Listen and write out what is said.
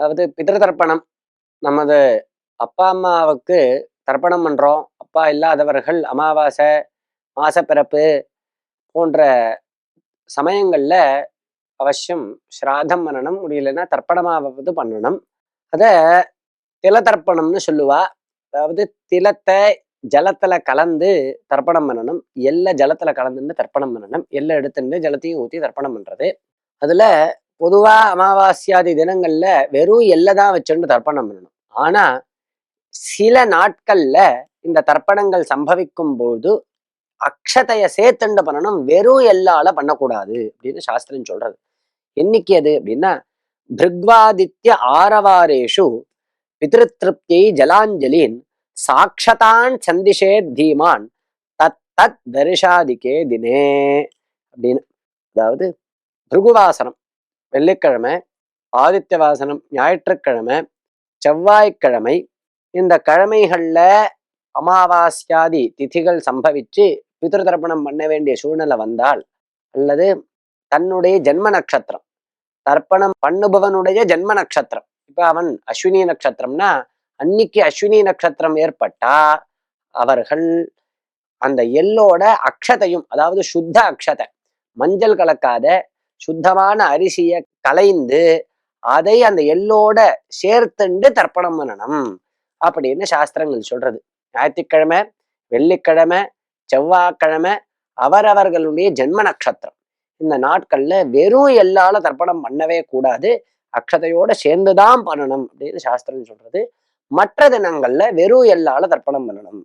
அதாவது பிதர்தர்ப்பணம் நமது அப்பா அம்மாவுக்கு தர்ப்பணம் பண்றோம். அப்பா இல்லாதவர்கள் அமாவாசை மாசப்பிறப்பு போன்ற சமயங்கள்ல அவசியம் ஸ்ராதம் பண்ணணும். முடியலன்னா தர்ப்பணமாவது பண்ணணும். அதை தில தர்ப்பணம்னு சொல்லுவா. அதாவது திலத்தை ஜலத்துல கலந்து தர்ப்பணம் பண்ணணும். எல்ல ஜலத்துல கலந்துன்னு தர்ப்பணம் பண்ணணும். எல்லை எடுத்துட்டு ஜலத்தையும் ஊற்றி தர்ப்பணம் பண்றது. அதில் பொதுவா அமாவாசியாதி தினங்கள்ல வெறும் எல்லை தான் வச்சுட்டு தர்ப்பணம் பண்ணணும். ஆனா சில நாட்கள்ல இந்த தர்ப்பணங்கள் சம்பவிக்கும் போது அக்ஷதைய சேர்த்துண்டு பண்ணணும் வெறும் எல்லால பண்ணக்கூடாது அப்படின்னு சாஸ்திரம் சொல்றது. என்னைக்கு அது அப்படின்னா பிருக்வாதித்ய ஆரவாரேஷு பிதிருத்திருப்தியை ஜலாஞ்சலின் சாட்சதான் சந்திஷே தீமான் தத் தத் தரிசாதிக்கே தினே அப்படின்னு. அதாவது பிருகுவாசனம். வெள்ளிக்கிழமை ஆதித்ய வாசனம் ஞாயிற்றுக்கிழமை செவ்வாய்க்கிழமை இந்த கிழமைகள்ல அமாவாஸ்யாதி திதிகள் சம்பவிச்சு பித்ரு தர்ப்பணம் பண்ண வேண்டிய சூழ்நிலை வந்தால் அல்லது தன்னுடைய ஜென்ம நட்சத்திரம் தர்ப்பணம் பண்ணுபவனுடைய ஜென்ம நட்சத்திரம். இப்போ அவன் அஸ்வினி நட்சத்திரம்னா அன்னைக்கு அஸ்வினி நட்சத்திரம் ஏற்பட்டா அவர்கள் அந்த எள்ளோட அக்ஷதையும் அதாவது சுத்த அக்ஷதை மஞ்சள் கலக்காத சுத்தமான அரிசியை கலைந்து அதை அந்த எள்ளோட சேர்த்துண்டு தர்ப்பணம் பண்ணணும் அப்படின்னு சாஸ்திரங்கள் சொல்றது. ஞாயிற்றுக்கிழமை வெள்ளிக்கிழமை செவ்வாய்க்கிழமை அவரவர்களுடைய ஜென்ம நட்சத்திரம். இந்த நாட்கள்ல வெறும் எல்லால தர்ப்பணம் பண்ணவே கூடாது. அக்ஷதையோட சேர்ந்துதான் பண்ணணும் அப்படின்னு சாஸ்திரம் சொல்றது. மற்ற தினங்கள்ல வெறும் எல்லால தர்ப்பணம் பண்ணணும்.